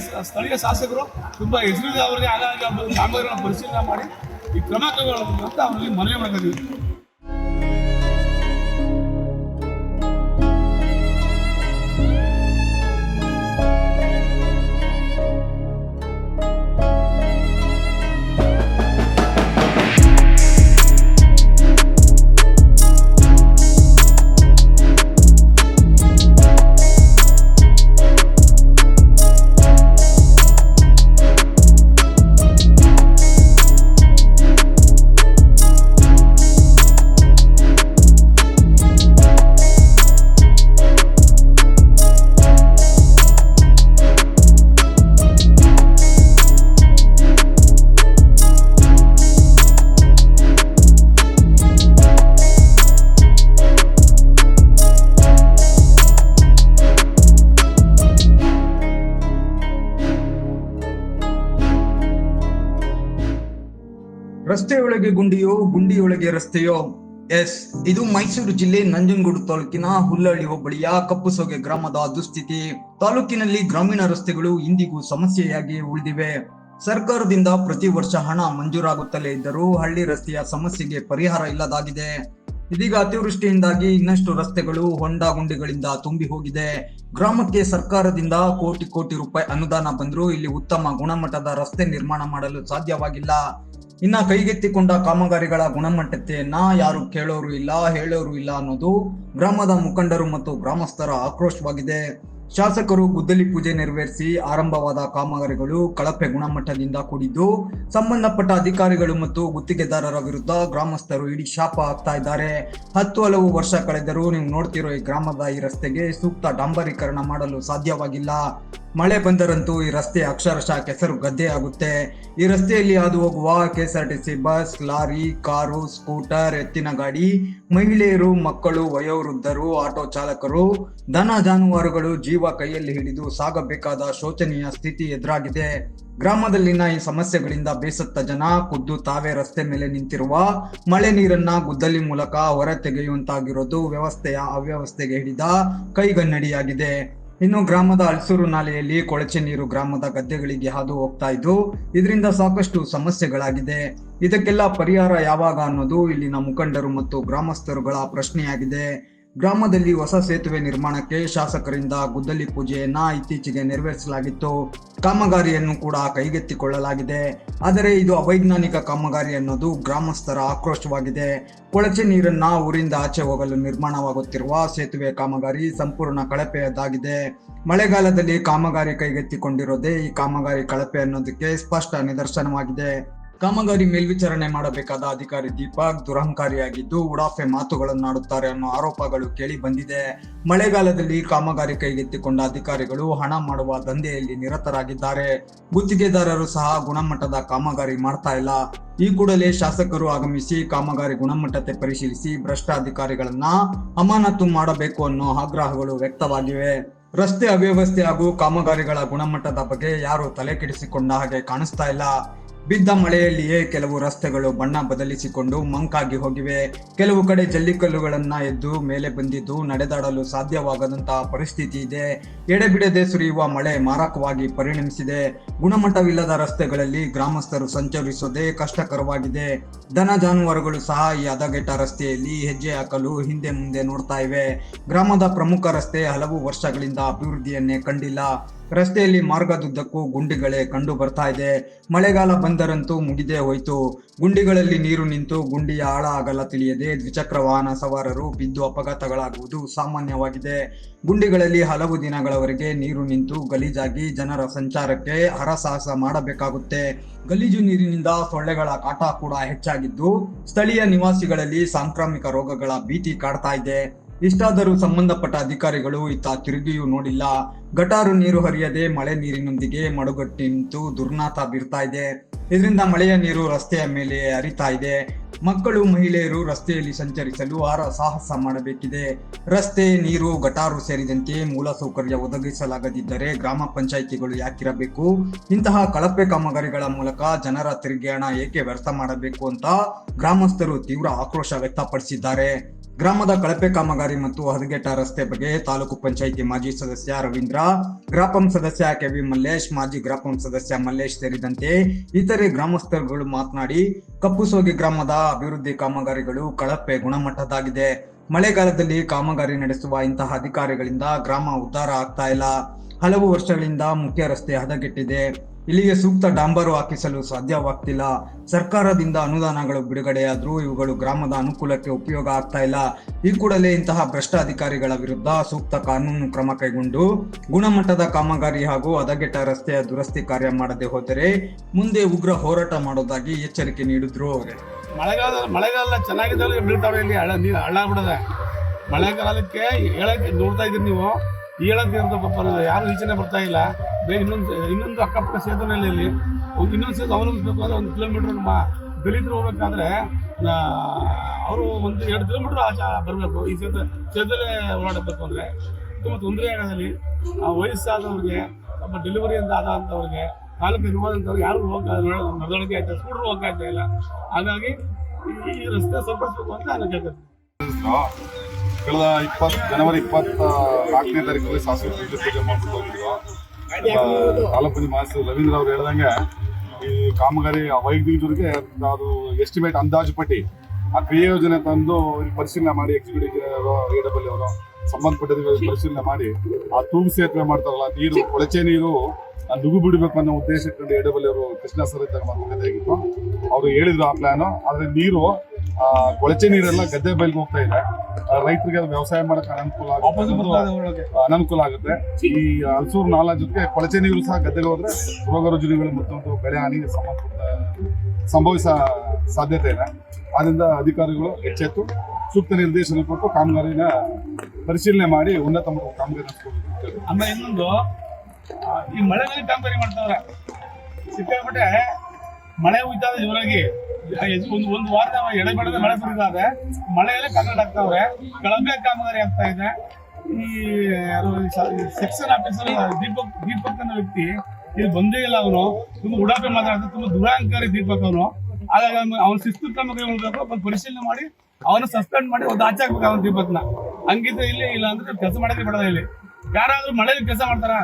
ಸ್ಥಳೀಯ ಸ್ಥಳೀಯ ಶಾಸಕರು ತುಂಬ ಹೆಸರಿದೆ ಅವರಿಗೆ ಆಗಾಗ ಬಂದು ಕಾಮಗಾರಿಗಳನ್ನ ಪರಿಶೀಲನೆ ಮಾಡಿ ಈ ಕ್ರಮ ಕೈಗೊಳ್ಳಬೇಕು ಅಂತ ಅವರಲ್ಲಿ ಮನವಿ ಮಾಡ್ತಿದ್ದೀವಿ ರಸ್ತೆಯೊಳಗೆ ಗುಂಡಿಯೋ, ಗುಂಡಿಯೊಳಗೆ ರಸ್ತೆಯೋ? ಎಸ್, ಇದು ಮೈಸೂರು ಜಿಲ್ಲೆ ನಂಜನಗೂಡು ತಾಲೂಕಿನ ಹುಲ್ಲಹಳ್ಳಿ ಹೋಬಳಿಯ ಕಪ್ಪುಸೊಗೆ ಗ್ರಾಮದ ದುಸ್ಥಿತಿ. ತಾಲೂಕಿನಲ್ಲಿ ಗ್ರಾಮೀಣ ರಸ್ತೆಗಳು ಇಂದಿಗೂ ಸಮಸ್ಯೆಯಾಗಿ ಉಳಿದಿವೆ. ಸರ್ಕಾರದಿಂದ ಪ್ರತಿ ವರ್ಷ ಹಣ ಮಂಜೂರಾಗುತ್ತಲೇ ಇದ್ದರೂ ಹಳ್ಳಿ ರಸ್ತೆಯ ಸಮಸ್ಯೆಗೆ ಪರಿಹಾರ ಇಲ್ಲದಾಗಿದೆ. ಇದೀಗ ಅತಿವೃಷ್ಟಿಯಿಂದಾಗಿ ಇನ್ನಷ್ಟು ರಸ್ತೆಗಳು ಹೊಂಡ ಗುಂಡಿಗಳಿಂದ ತುಂಬಿ ಹೋಗಿದೆ. ಗ್ರಾಮಕ್ಕೆ ಸರ್ಕಾರದಿಂದ ಕೋಟಿ ಕೋಟಿ ರೂಪಾಯಿ ಅನುದಾನ ಬಂದರೂ ಇಲ್ಲಿ ಉತ್ತಮ ಗುಣಮಟ್ಟದ ರಸ್ತೆ ನಿರ್ಮಾಣ ಮಾಡಲು ಸಾಧ್ಯವಾಗಿಲ್ಲ. ಇನ್ನ ಕೈಗೆತ್ತಿಕೊಂಡ ಕಾಮಗಾರಿಗಳ ಗುಣಮಟ್ಟತೆಯನ್ನ ಯಾರು ಕೇಳೋರು ಇಲ್ಲ, ಹೇಳೋರು ಇಲ್ಲ ಅನ್ನೋದು ಗ್ರಾಮದ ಮುಖಂಡರು ಮತ್ತು ಗ್ರಾಮಸ್ಥರ ಆಕ್ರೋಶವಾಗಿದೆ. ಶಾಸಕರು ಗುದ್ದಲಿ ಪೂಜೆ ನೆರವೇರಿಸಿ ಆರಂಭವಾದ ಕಾಮಗಾರಿಗಳು ಕಳಪೆ ಗುಣಮಟ್ಟದಿಂದ ಕೂಡಿದ್ದು, ಸಂಬಂಧಪಟ್ಟ ಅಧಿಕಾರಿಗಳು ಮತ್ತು ಗುತ್ತಿಗೆದಾರರ ವಿರುದ್ಧ ಗ್ರಾಮಸ್ಥರು ಇಡೀ ಶಾಪ ಆಗ್ತಾ ಇದ್ದಾರೆ. ಹತ್ತು ಹಲವು ವರ್ಷ ಕಳೆದರೂ ನೀವು ನೋಡ್ತಿರೋ ಈ ಗ್ರಾಮದ ಈ ರಸ್ತೆಗೆ ಸೂಕ್ತ ಡಾಂಬರೀಕರಣ ಮಾಡಲು ಸಾಧ್ಯವಾಗಿಲ್ಲ. ಮಳೆ ಬಂದರಂತೂ ಈ ರಸ್ತೆ ಅಕ್ಷರಶಃ ಕೆಸರು ಗದ್ದೆ ಆಗುತ್ತೆ. ಈ ರಸ್ತೆಯಲ್ಲಿ ಹಾದು ಹೋಗುವ KSRTC bus, lorry, car, scooter, ಎತ್ತಿನ ಗಾಡಿ, ಮಹಿಳೆಯರು, ಮಕ್ಕಳು, ವಯೋವೃದ್ಧರು, ಆಟೋ ಚಾಲಕರು, ದನ ಜಾನುವಾರುಗಳು ಜೀವ ಕೈಯಲ್ಲಿ ಹಿಡಿದು ಸಾಗಬೇಕಾದ ಶೋಚನೀಯ ಸ್ಥಿತಿ ಎದುರಾಗಿದೆ. ಗ್ರಾಮದಲ್ಲಿನ ಈ ಸಮಸ್ಯೆಗಳಿಂದ ಬೇಸತ್ತ ಜನ ಖುದ್ದು ತಾವೇ ರಸ್ತೆ ಮೇಲೆ ನಿಂತಿರುವ ಮಳೆ ನೀರನ್ನ ಗುದ್ದಲಿ ಮೂಲಕ ಹೊರ ತೆಗೆಯುವಂತಾಗಿರೋದು ವ್ಯವಸ್ಥೆಯ ಅವ್ಯವಸ್ಥೆಗೆ ಹಿಡಿದ ಕೈಗನ್ನಡಿಯಾಗಿದೆ. ಇನ್ನು ಗ್ರಾಮದ ಅಲ್ಸೂರು ನಾಲೆಯಲ್ಲಿ ಕೊಳಚೆ ನೀರು ಗ್ರಾಮದ ಗದ್ದೆಗಳಿಗೆ ಹಾದು ಹೋಗ್ತಾ ಇದ್ದು, ಇದರಿಂದ ಸಾಕಷ್ಟು ಸಮಸ್ಯೆಗಳಾಗಿದೆ. ಇದಕ್ಕೆಲ್ಲ ಪರಿಹಾರ ಯಾವಾಗ ಅನ್ನೋದು ಇಲ್ಲಿನ ಮುಖಂಡರು ಮತ್ತು ಗ್ರಾಮಸ್ಥರುಗಳ ಪ್ರಶ್ನೆಯಾಗಿದೆ. ಗ್ರಾಮದಲ್ಲಿ ಹೊಸ ಸೇತುವೆ ನಿರ್ಮಾಣಕ್ಕೆ ಶಾಸಕರಿಂದ ಗುದ್ದಲಿ ಪೂಜೆಯನ್ನ ಇತ್ತೀಚೆಗೆ ನೆರವೇರಿಸಲಾಗಿತ್ತು. ಕಾಮಗಾರಿಯನ್ನು ಕೂಡ ಕೈಗೆತ್ತಿಕೊಳ್ಳಲಾಗಿದೆ. ಆದರೆ ಇದು ಅವೈಜ್ಞಾನಿಕ ಕಾಮಗಾರಿ ಅನ್ನೋದು ಗ್ರಾಮಸ್ಥರ ಆಕ್ರೋಶವಾಗಿದೆ. ಕೊಳಚೆ ನೀರನ್ನ ಊರಿಂದ ಆಚೆ ಹೋಗಲು ನಿರ್ಮಾಣವಾಗುತ್ತಿರುವ ಸೇತುವೆ ಕಾಮಗಾರಿ ಸಂಪೂರ್ಣ ಕಳಪೆಯದಾಗಿದೆ ಮಳೆಗಾಲದಲ್ಲಿ ಕಾಮಗಾರಿ ಕೈಗೆತ್ತಿಕೊಂಡಿರೋದೇ ಈ ಕಾಮಗಾರಿ ಕಳಪೆ ಅನ್ನೋದಕ್ಕೆ ಸ್ಪಷ್ಟ ನಿದರ್ಶನವಾಗಿದೆ. ಕಾಮಗಾರಿ ಮೇಲ್ವಿಚಾರಣೆ ಮಾಡಬೇಕಾದ ಅಧಿಕಾರಿ ದೀಪಕ್ ದುರಹಂಕಾರಿಯಾಗಿದ್ದು, ಉಡಾಫೆ ಮಾತುಗಳನ್ನಾಡುತ್ತಾರೆ ಅನ್ನೋ ಆರೋಪಗಳು ಕೇಳಿ ಬಂದಿದೆ. ಮಳೆಗಾಲದಲ್ಲಿ ಕಾಮಗಾರಿ ಕೈಗೆತ್ತಿಕೊಂಡ ಅಧಿಕಾರಿಗಳು ಹಣ ಮಾಡುವ ದಂಧೆಯಲ್ಲಿ ನಿರತರಾಗಿದ್ದಾರೆ. ಗುತ್ತಿಗೆದಾರರು ಸಹ ಗುಣಮಟ್ಟದ ಕಾಮಗಾರಿ ಮಾಡ್ತಾ ಇಲ್ಲ. ಈ ಕೂಡಲೇ ಶಾಸಕರು ಆಗಮಿಸಿ ಕಾಮಗಾರಿ ಗುಣಮಟ್ಟತೆ ಪರಿಶೀಲಿಸಿ ಭ್ರಷ್ಟ ಅಧಿಕಾರಿಗಳನ್ನ ಅಮಾನತು ಮಾಡಬೇಕು ಅನ್ನೋ ಆಗ್ರಹಗಳು ವ್ಯಕ್ತವಾಗಿವೆ. ರಸ್ತೆ ಅವ್ಯವಸ್ಥೆ ಹಾಗೂ ಕಾಮಗಾರಿಗಳ ಗುಣಮಟ್ಟದ ಬಗ್ಗೆ ಯಾರು ತಲೆ ಕೆಡಿಸಿಕೊಂಡ ಹಾಗೆ ಕಾಣಿಸ್ತಾ ಇಲ್ಲ. ಬಿದ್ದ ಮಳೆಯಲ್ಲಿಯೇ ಕೆಲವು ರಸ್ತೆಗಳು ಬಣ್ಣ ಬದಲಿಸಿಕೊಂಡು ಮಂಕಾಗಿ ಹೋಗಿವೆ. ಕೆಲವು ಕಡೆ ಜಲ್ಲಿಕಲ್ಲುಗಳನ್ನ ಎದ್ದು ಮೇಲೆ ಬಂದಿದ್ದು ನಡೆದಾಡಲು ಸಾಧ್ಯವಾಗದಂತಹ ಪರಿಸ್ಥಿತಿ ಇದೆ. ಎಡೆಬಿಡದೆ ಸುರಿಯುವ ಮಳೆ ಮಾರಕವಾಗಿ ಪರಿಣಮಿಸಿದೆ. ಗುಣಮಟ್ಟವಿಲ್ಲದ ರಸ್ತೆಗಳಲ್ಲಿ ಗ್ರಾಮಸ್ಥರು ಸಂಚರಿಸೋದೇ ಕಷ್ಟಕರವಾಗಿದೆ. ದನ ಜಾನುವಾರುಗಳು ಸಹ ಈ ಹದಗೆಟ್ಟ ರಸ್ತೆಯಲ್ಲಿ ಹೆಜ್ಜೆ ಹಾಕಲು ಹಿಂದೆ ಮುಂದೆ ನೋಡ್ತಾ ಇವೆ. ಗ್ರಾಮದ ಪ್ರಮುಖ ರಸ್ತೆ ಹಲವು ವರ್ಷಗಳಿಂದ ಅಭಿವೃದ್ಧಿಯನ್ನೇ ಕಂಡಿಲ್ಲ. ರಸ್ತೆಯಲ್ಲಿ ಮಾರ್ಗದುದ್ದಕ್ಕೂ ಗುಂಡಿಗಳೇ ಕಂಡು ಬರ್ತಾ ಇದೆ. ಮಳೆಗಾಲ ಬಂದರಂತೂ ಮುಗಿದೇ ಹೋಯ್ತು. ಗುಂಡಿಗಳಲ್ಲಿ ನೀರು ನಿಂತು ಗುಂಡಿಯ ಆಳ ಆಗಲ್ಲ ತಿಳಿಯದೆ ದ್ವಿಚಕ್ರ ವಾಹನ ಸವಾರರು ಬಿದ್ದು ಅಪಘಾತಗಳಾಗುವುದು ಸಾಮಾನ್ಯವಾಗಿದೆ. ಗುಂಡಿಗಳಲ್ಲಿ ಹಲವು ದಿನಗಳವರೆಗೆ ನೀರು ನಿಂತು ಗಲೀಜಾಗಿ ಜನರ ಸಂಚಾರಕ್ಕೆ ಹರಸಾಹಸ ಮಾಡಬೇಕಾಗುತ್ತೆ. ಗಲೀಜು ನೀರಿನಿಂದ ಸೊಳ್ಳೆಗಳ ಕಾಟ ಕೂಡ ಹೆಚ್ಚಾಗಿದ್ದು ಸ್ಥಳೀಯ ನಿವಾಸಿಗಳಲ್ಲಿ ಸಾಂಕ್ರಾಮಿಕ ರೋಗಗಳ ಭೀತಿ ಕಾಡ್ತಾ ಇದೆ. ಇಷ್ಟಾದರೂ ಸಂಬಂಧಪಟ್ಟ ಅಧಿಕಾರಿಗಳು ಇತ್ತ ತಿರುಗಿಯೂ ನೋಡಿಲ್ಲ. ಗಟಾರು ನೀರು ಹರಿಯದೆ ಮಳೆ ನೀರಿನೊಂದಿಗೆ ಮಡುಗಟ್ಟಿಂತು ದುರ್ನಾತ ಬೀರ್ತಾ ಇದೆ. ಇದರಿಂದ ಮಳೆಯ ನೀರು ರಸ್ತೆಯ ಮೇಲೆ ಹರಿತಾ ಇದೆ. ಮಕ್ಕಳು, ಮಹಿಳೆಯರು ರಸ್ತೆಯಲ್ಲಿ ಸಂಚರಿಸಲು ಆರ ಸಾಹಸ ಮಾಡಬೇಕಿದೆ. ರಸ್ತೆ, ನೀರು, ಗಟಾರು ಸೇರಿದಂತೆ ಮೂಲಸೌಕರ್ಯ ಒದಗಿಸಲಾಗದಿದ್ದರೆ ಗ್ರಾಮ ಪಂಚಾಯಿತಿಗಳು ಯಾಕಿರಬೇಕು? ಇಂತಹ ಕಳಪೆ ಕಾಮಗಾರಿಗಳ ಮೂಲಕ ಜನರ ತೆರಿಗೆ ಹಣ ಏಕೆ ವ್ಯರ್ಥ ಮಾಡಬೇಕು ಅಂತ ಗ್ರಾಮಸ್ಥರು ತೀವ್ರ ಆಕ್ರೋಶ ವ್ಯಕ್ತಪಡಿಸಿದ್ದಾರೆ. ಗ್ರಾಮದ ಕಳಪೆ ಕಾಮಗಾರಿ ಮತ್ತು ಹದಗೆಟ್ಟ ರಸ್ತೆ ಬಗ್ಗೆ ತಾಲೂಕು ಪಂಚಾಯಿತಿ ಮಾಜಿ ಸದಸ್ಯ ರವೀಂದ್ರ, ಗ್ರಾಪಂ ಸದಸ್ಯ ಕೆವಿ ಮಲ್ಲೇಶ್, ಮಾಜಿ ಗ್ರಾಪಂ ಸದಸ್ಯ ಮಲ್ಲೇಶ್ ಸೇರಿದಂತೆ ಇತರೆ ಗ್ರಾಮಸ್ಥರುಗಳು ಮಾತನಾಡಿ ಕಪ್ಪುಸೋಗಿ ಗ್ರಾಮದ ಅಭಿವೃದ್ಧಿ ಕಾಮಗಾರಿಗಳು ಕಳಪೆ ಗುಣಮಟ್ಟದಾಗಿದೆ ಮಳೆಗಾಲದಲ್ಲಿ ಕಾಮಗಾರಿ ನಡೆಸುವ ಇಂತಹ ಅಧಿಕಾರಿಗಳಿಂದ ಗ್ರಾಮ ಉದ್ಧಾರ ಆಗ್ತಾ ಇಲ್ಲ. ಹಲವು ವರ್ಷಗಳಿಂದ ಮುಖ್ಯ ರಸ್ತೆ ಹದಗೆಟ್ಟಿದೆ. ಇಲ್ಲಿಗೆ ಸೂಕ್ತ ಡಾಂಬರು ಹಾಕಿಸಲು ಸಾಧ್ಯವಾಗ್ತಿಲ್ಲ. ಸರ್ಕಾರದಿಂದ ಅನುದಾನಗಳು ಬಿಡುಗಡೆಯಾದರೂ ಇವುಗಳು ಗ್ರಾಮದ ಅನುಕೂಲಕ್ಕೆ ಉಪಯೋಗ ಆಗ್ತಾ ಇಲ್ಲ. ಈ ಕೂಡಲೇ ಇಂತಹ ಭ್ರಷ್ಟ ಅಧಿಕಾರಿಗಳ ವಿರುದ್ಧ ಸೂಕ್ತ ಕಾನೂನು ಕ್ರಮ ಕೈಗೊಂಡು ಗುಣಮಟ್ಟದ ಕಾಮಗಾರಿ ಹಾಗೂ ಹದಗೆಟ್ಟ ರಸ್ತೆಯ ದುರಸ್ತಿ ಕಾರ್ಯ ಮಾಡದೆ ಹೋದರೆ ಮುಂದೆ ಉಗ್ರ ಹೋರಾಟ ಮಾಡೋದಾಗಿ ಎಚ್ಚರಿಕೆ ನೀಡಿದ್ರು ಮಳೆಗಾಲ ಮಳೆಗಾಲ ಚೆನ್ನಾಗಿದ್ದಾವೆ ಇಲ್ಲಿ ಹಳ್ಳ ಬಿಡದೆ. ಮಳೆಗಾಲಕ್ಕೆ ಹೇಳಕ್ಕೆ ನೋಡ್ತಾ ಇದ್ದೀರಿ ನೀವು. ಪಾಪ ಯಾರು ಯೋಚನೆ ಬರ್ತಾ ಇಲ್ಲ. ಬೇಗ ಇನ್ನೊಂದು ಇನ್ನೊಂದು ಅಕ್ಕಪಕ್ಕ ಸೇತುವೆಯಲ್ಲಿ ಇನ್ನೊಂದು ಸೇತು ಅವಲಂಬಿಸಬೇಕು ಅಂದರೆ ಒಂದು ಕಿಲೋಮೀಟ್ರ್ ಮಾ ದಲಿತರು ಹೋಗ್ಬೇಕಾದ್ರೆ ಅವರು ಒಂದು ಎರಡು ಕಿಲೋಮೀಟ್ರ್ ಆಚೆ ಬರಬೇಕು. ಈ ಸೇತು ಸೇತುವೆ ಓಡಾಡಬೇಕು ಅಂದರೆ ತುಂಬ ತೊಂದರೆ ಆಗೋದಲ್ಲಿ ವಯಸ್ಸಾದವ್ರಿಗೆ ನಮ್ಮ ಡೆಲಿವರಿ ಅಂತ ಆದಂಥವ್ರಿಗೆ ಕಾಲಕ್ಕೆ ಇರುವಂಥವ್ರು ಯಾರು ಹೋಗ್ತಾ ನಡವಳಿಕೆ ಆಯ್ತಾ, ಸ್ಕೂಟ್ರ್ ಹೋಗ್ತಾ ಇಲ್ಲ. ಹಾಗಾಗಿ ಈ ರಸ್ತೆ ಸ್ವಲ್ಪ ಅಂತ ನಾನು ಕೇಳ್ತೀನಿ ಕಳೆದ ಇಪ್ಪತ್ತು ಜನವರಿ ಇಪ್ಪತ್ತ ನಾಲ್ಕನೇ ತಾರೀಕಲ್ಲಿ ಸಾಸಿವೆ ಪೂಜೆ ಪೂಜೆ ಮಾಡ್ಬಿಟ್ಟು ಹೋಗಿದ್ರು ತಾಲೂಕು ಮಾಸ ರವೀಂದ್ರ ಅವ್ರು ಹೇಳ್ದಂಗೆ ಈ ಕಾಮಗಾರಿ ವೈದ್ಯರಿಗೆ ಅದು ಎಸ್ಟಿಮೇಟ್ ಅಂದಾಜು ಪಟ್ಟಿ ಆ ಕ್ರಿಯೆ ಯೋಜನೆ ತಂದು ಪರಿಶೀಲನೆ ಮಾಡಿ ಎಕ್ಸಿಕ್ಯೂಟಿವ್ ಎ ಡಬ್ಲ್ಯೂ ಅವರು ಸಂಬಂಧಪಟ್ಟಿದ್ದಕ್ಕೆ ಪರಿಶೀಲನೆ ಮಾಡಿ ಆ ತೂಗು ಸೇತುವೆ ಮಾಡ್ತಾರಲ್ಲ ನೀರು ಕೊಳಚೆ ನೀರು ನುಗ್ಗು ಬಿಡಬೇಕು ಅನ್ನೋ ಉದ್ದೇಶ ಇಟ್ಕೊಂಡು ಎ ಡಬ್ಲ್ಯೂ ಅವರು ಕೃಷ್ಣ ಸರ್ ಇದ್ದಾಗ ಮಾತುಕತೆ ಆಗಿತ್ತು. ಅವರು ಹೇಳಿದ್ರು ಆ ಪ್ಲಾನು ಆದರೆ ನೀರು ಕೊಳಚೆ ನೀರೆಲ್ಲ ಗದ್ದೆ ಬೈಲ್ಗೆ ಹೋಗ್ತಾ ಇದೆ. ರೈತರಿಗೆ ಅದು ವ್ಯವಸಾಯ ಮಾಡಕ್ಕೆ ಅನುಕೂಲ ಆಗುತ್ತೆ. ಅನನುಕೂಲ ಆಗುತ್ತೆ. ಈ ಹಲಸೂರು ನಾಲಾ ಜೊತೆಗೆ ಕೊಳಚೆ ನೀರು ಸಹ ಗದ್ದೆಗೆ ಹೋದ್ರೆ ರೋಗ ರುಜಿನಗಳು ಮತ್ತೊಂದು ಬೆಳೆ ಹಾನಿಗೆ ಸಂಭವಿಸ ಸಾಧ್ಯತೆ ಇದೆ. ಆದ್ರಿಂದ ಅಧಿಕಾರಿಗಳು ಎಚ್ಚೆತ್ತು ಸೂಕ್ತ ನಿರ್ದೇಶನ ಕೊಟ್ಟು ಕಾಮಗಾರಿನ ಪರಿಶೀಲನೆ ಮಾಡಿ ಉನ್ನತ ಮಟ್ಟದ ಕಾಮಗಾರಿ ಆಮೇಲೆ ಇನ್ನೊಂದು ಈ ಮಳೆಗಾಲ ಕಾಮಗಾರಿ ಮಾಡ್ತಾವ್ರೆ. ಸಿಕ್ಕಾಪಟ್ಟೆ ಮಳೆ ಹುಯ್ತಾದ ಜೋರಾಗಿ. ಒಂದು ಒಂದು ವಾರದ ಎಡೆಬಡದ ಮಳೆ ಸುರಿದಾದ್ರೆ ಮಳೆಯಲ್ಲೇ ಕನ್ನಡ ಆಗ್ತಾವ್ರೆ. ಕಳಂಬೆ ಕಾಮಗಾರಿ ಆಗ್ತಾ ಇದೆ. ಈ ಸೆಕ್ಷನ್ ಆಫೀಸರ್ ದೀಪಕ್ ದೀಪಕ್ ಅನ್ನೋ ವ್ಯಕ್ತಿ ಇದು ಬಂದೇ ಇಲ್ಲ ಅವನು. ತುಂಬಾ ಉಡಾಪೆ ಮಾತಾಡ್ತಾರೆ ತುಂಬಾ ದುರಾಂಕಾರಿ ದೀಪಕ್ ಅವನು. ಹಾಗಾಗಿ ಅವನ ಶಿಸ್ತು ಕ್ರಮ ಕೈಗೊಳ್ಬೇಕು ಬಂದು ಪರಿಶೀಲನೆ ಮಾಡಿ, ಅವನ ಸಸ್ಪೆಂಡ್ ಮಾಡಿ ಒಂದು ಆಚೆ ಹಾಕ್ಬೇಕು ಅವನ ದೀಪಕ್ನ. ಹಂಗಿದ್ರೆ ಇಲ್ಲಿ, ಇಲ್ಲ ಅಂದ್ರೆ ಕೆಲಸ ಮಾಡಕ್ಕೆ ಬಿಡೋದ ಇಲ್ಲಿ. ಯಾರಾದ್ರೂ ಮಳೆಯಲ್ಲಿ ಕೆಲಸ ಮಾಡ್ತಾರ?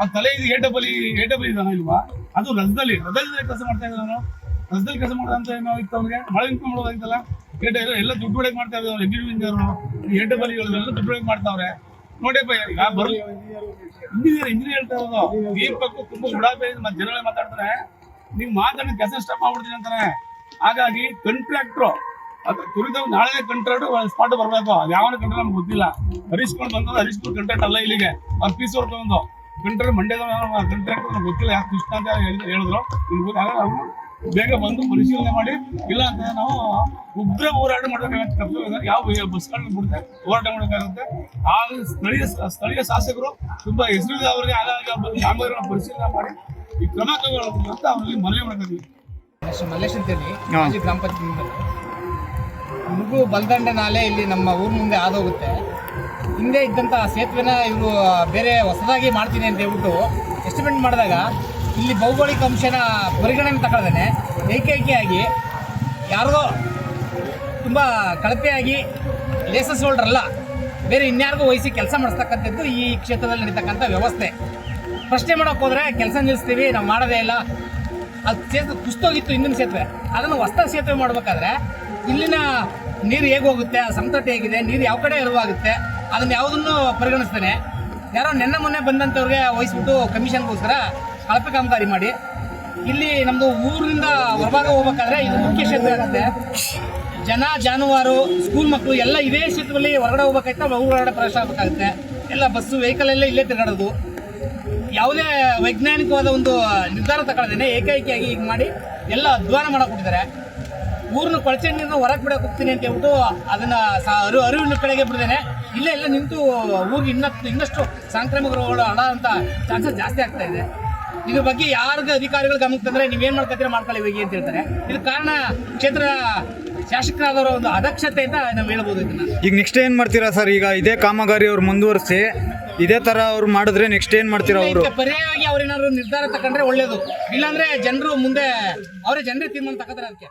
ಆ ತಲೆ ಇದು ಏಟಬಲಿ ಏಟಬಲಿ ಏಟ ಬಲಿ ಇದಾನ ಇಲ್ವಾ? ಅದು ರಜದಲ್ಲಿ ರಜದಲ್ಲಿ ಕೆಲಸ ಮಾಡ್ತಾ ಇದ್ದ ರಸದಲ್ಲಿ ಕೆಲಸ ಮಾಡೋದಂತ ಏನೋ ಇತ್ತು ಅವ್ರಿಗೆ ಮಳೆ ಇನ್ಕಮ್ ಮಾಡೋದಾಗಿತ್ತಲ್ಲ ಏಟ ಎಲ್ಲ ಎಲ್ಲ ದುಡ್ಡು ಹೊಡೆಗೆ ಮಾಡ್ತಾ ಇದ್ದಾರೆ ಎಂಜಿನಿಯರ್ ಎಂಟು ಎಲ್ಲ ದುಡ್ಡು ಹೊಡೆಗೆ ಮಾಡ್ತಾವ್ರೆ. ನೋಡಿಯಪ್ಪ ಈಗ ಇಂಜಿನಿಯರ್ ಇಂಜಿನಿಯರ್ ಹೇಳ್ತಾ ಇರೋದು. ದೀಪಕ್ ತುಂಬಾ ಉಡಾಪೆ ಮತ್ತೆ ಜನಗಳೇ ಮಾತಾಡ್ತಾರೆ. ನೀವು ಮಾತಾಡಿ ಕೆಲಸ ಸ್ಟಾಪ್ ಮಾಡ್ಬಿಡ್ತೀನಿ ಅಂತಾನೆ. ಹಾಗಾಗಿ ಕಂಟ್ರಾಕ್ಟ್ರು ಅದು ತುರಿದ ನಾಳೆ ಕಂಟ್ರಾಕ್ಟ್ ಸ್ಪಾಟ್ ಬರ್ಬೇಕು. ಅದು ಯಾವ ಕಂಟ್ರಾಕ್ಟ್ ನಮ್ಗೆ ಗೊತ್ತಿಲ್ಲ. ಹರಿಸ್ಕೊಂಡು ಬಂದದ್ದು ಹರಿಸ್ಕೊಂಡು ಕಂಟ್ರಾಕ್ಟ್ ಅಲ್ಲ ಇಲ್ಲಿಗೆ. ಅವ್ರು ಪೀಸ್ ವರ್ಕ್ ಒಂದು ಕಂಟ್ರಾಕ್ಟ್ ಮಂಡ್ಯದ ಕಂಟ್ರಾಕ್ಟ್ ಗೊತ್ತಿಲ್ಲ. ಯಾಕೆ ಕೃಷ್ಣ ಅಂತ ಹೇಳಿದ್ರು ಹೇಳಿದ್ರು. ನಿಮ್ಗೆ ಗೊತ್ತಾಗ ಬೇಗ ಬಂದು ಪರಿಶೀಲನೆ ಮಾಡಿ ಇಲ್ಲ ಅಂತ ನಾವು ಉಗ್ರ ಹೋರಾಟ ಮಾಡಬೇಕಾಗತ್ತೆ ಕರ್ತವ್ಯ. ಯಾವ ಬಸ್ಗಳನ್ನ ಬಿಡುತ್ತೆ? ಹೋರಾಟ ಮಾಡಬೇಕಾಗುತ್ತೆ. ಆ ಸ್ಥಳೀಯ ಸ್ಥಳೀಯ ಶಾಸಕರು ತುಂಬಾ ಹೆಸರು ಅವರಿಗೆ ಆಗಾಗ ಬಂದು ಕಾಮಗಾರಿಗಳನ್ನ ಪರಿಶೀಲನೆ ಮಾಡಿ ಈ ಕ್ರಮ ಕೈಗೊಳ್ಳಬೇಕು ಅಂತ ಅವರಲ್ಲಿ ಮನವಿ ಮಾಡ್ತೀವಿ ಮಲ್ಲೇಶ್ ಅಂತೇಳಿ ಮಾಜಿ ಗ್ರಾಮ ಪಂಚಾಯತ್ ಮುಗು ಬಲದಂಡೆ ನಾಲೆ ಇಲ್ಲಿ ನಮ್ಮ ಊರ ಮುಂದೆ ಆದೋಗುತ್ತೆ ಹಿಂದೆ ಇದ್ದಂಥ ಸೇತುವೆನ ಇವರು ಬೇರೆ ಹೊಸದಾಗಿ ಮಾಡ್ತೀನಿ ಅಂತ ಹೇಳ್ಬಿಟ್ಟು ಎಸ್ಟಿಮೇಟ್ ಮಾಡಿದಾಗ ಇಲ್ಲಿ ಭೌಗೋಳಿಕ ಅಂಶನ ಪರಿಗಣನೆ ತಗೊಳ್ದೇನೆ ಏಕೈಕಿಯಾಗಿ ಯಾರಿಗೋ ತುಂಬ ಕಳಪೆಯಾಗಿ ಲೇಸಸ್ ಹೋಲ್ಡ್ರಲ್ಲ, ಬೇರೆ ಇನ್ಯಾರಿಗೂ ವಹಿಸಿ ಕೆಲಸ ಮಾಡಿಸ್ತಕ್ಕಂಥದ್ದು ಈ ಕ್ಷೇತ್ರದಲ್ಲಿ ನಡೀತಕ್ಕಂಥ ವ್ಯವಸ್ಥೆ. ಪ್ರಶ್ನೆ ಮಾಡೋಕೆ ಹೋದರೆ ಕೆಲಸ ನಿಲ್ಲಿಸ್ತೀವಿ, ನಾವು ಮಾಡೋದೇ ಇಲ್ಲ. ಅದು ಸೇತುವೆ ಕುಸ್ತೋಗಿತ್ತು ಹಿಂದಿನ ಸೇತುವೆ ಅದನ್ನು ಹೊಸ ಸೇತುವೆ ಮಾಡಬೇಕಾದ್ರೆ ಇಲ್ಲಿನ ನೀರು ಹೇಗೆ ಹೋಗುತ್ತೆ, ಆ ಸಮತಟ್ಟು ಹೇಗಿದೆ, ನೀರು ಯಾವ ಕಡೆ ಎರವಾಗುತ್ತೆ ಅದನ್ನು ಯಾವುದನ್ನು ಪರಿಗಣಿಸ್ತೇನೆ. ಯಾರೋ ನೆನ್ನೆ ಮೊನ್ನೆ ಬಂದಂಥವ್ರಿಗೆ ವಹಿಸ್ಬಿಟ್ಟು ಕಮಿಷನ್ಗೋಸ್ಕರ ಕಳಪೆ ಕಾಮಗಾರಿ ಮಾಡಿ. ಇಲ್ಲಿ ನಮ್ಮದು ಊರಿನಿಂದ ಹೊರಭಾಗ ಹೋಗ್ಬೇಕಾದ್ರೆ ಇದು ಮುಖ್ಯ ಕ್ಷೇತ್ರ ಆಗುತ್ತೆ ಜನ, ಜಾನುವಾರು ಸ್ಕೂಲ್ ಮಕ್ಕಳು ಎಲ್ಲ ಇದೇ ಕ್ಷೇತ್ರದಲ್ಲಿ ಹೊರಗಡೆ ಹೋಗ್ಬೇಕಾಯ್ತಾ. ಹೊರಗಡೆ ಪ್ರವೇಶ ಆಗಬೇಕಾಗುತ್ತೆ. ಎಲ್ಲ ಬಸ್ಸು ವೆಹಿಕಲ್ ಎಲ್ಲ ಇಲ್ಲೇ ತಿರುಗಾಡೋದು. ಯಾವುದೇ ವೈಜ್ಞಾನಿಕವಾದ ಒಂದು ನಿರ್ಧಾರ ತಗೊಳ್ಳೋದೇನೆ ಏಕೈಕಿಯಾಗಿ ಈಗ ಮಾಡಿ ಎಲ್ಲ ಅಧ್ವಾನ ಮಾಡಕ್ ಊರನ್ನ ಊರಿನ ಕೊಳಚೆ ನೀರನ್ನ ಹೊರಗೆ ಬಿಡಕ್ಕೆ ಹೋಗ್ತೀನಿ ಅಂತ ಹೇಳ್ಬಿಟ್ಟು ಅದನ್ನ ಅರು ಅರಿವು ಅರಿವಿನ ಕಡೆಗೆ ಬಿಡ್ದೇನೆ ಇಲ್ಲೇ ಎಲ್ಲ ನಿಂತು ಊರಿಗೆ ಇನ್ನಷ್ಟು ಇನ್ನಷ್ಟು ಸಾಂಕ್ರಾಮಿಕ ರೋಗಗಳು ಹಣ ಅಂತ ಚಾನ್ಸಸ್ ಜಾಸ್ತಿ ಆಗ್ತಾ ಇದೆ. ಇದ್ರ ಬಗ್ಗೆ ಯಾರಿಗೆ ಅಧಿಕಾರಿಗಳು ಗಮನಕ್ಕೆ ತಂದ್ರೆ ನೀವೇನ್ ಮಾಡ್ಕೊತೀರ ಮಾಡ್ಕೊಳ್ಳಿ ಹೋಗಿ ಅಂತ ಹೇಳ್ತಾರೆ. ಇದು ಕಾರಣ ಕ್ಷೇತ್ರ ಶಾಸಕರಾದವರ ಒಂದು ಅದಕ್ಷತೆ ಅಂತ ನಾವು ಹೇಳ್ಬೋದು ಇದನ್ನ. ಈಗ ನೆಕ್ಸ್ಟ್ ಏನ್ ಮಾಡ್ತೀರಾ ಸರ್ ಈಗ ಇದೇ ಕಾಮಗಾರಿ ಅವ್ರು ಮುಂದುವರಿಸಿ ಇದೇ ತರ ಅವ್ರು ಮಾಡಿದ್ರೆ ನೆಕ್ಸ್ಟ್ ಏನ್ ಮಾಡ್ತೀರಾ ಅವರು? ಇದಕ್ಕೆ ಪರ್ಯಾಯವಾಗಿ ಅವ್ರೇನಾದ್ರು ನಿರ್ಧಾರ ತಕೊಂಡ್ರೆ ಒಳ್ಳೇದು. ಇಲ್ಲಾಂದ್ರೆ ಜನರು ಮುಂದೆ ಅವರೇ ಜನರೇ ತೀರ್ಮಾನ ತಗೋತಾರೆ ಅದಕ್ಕೆ.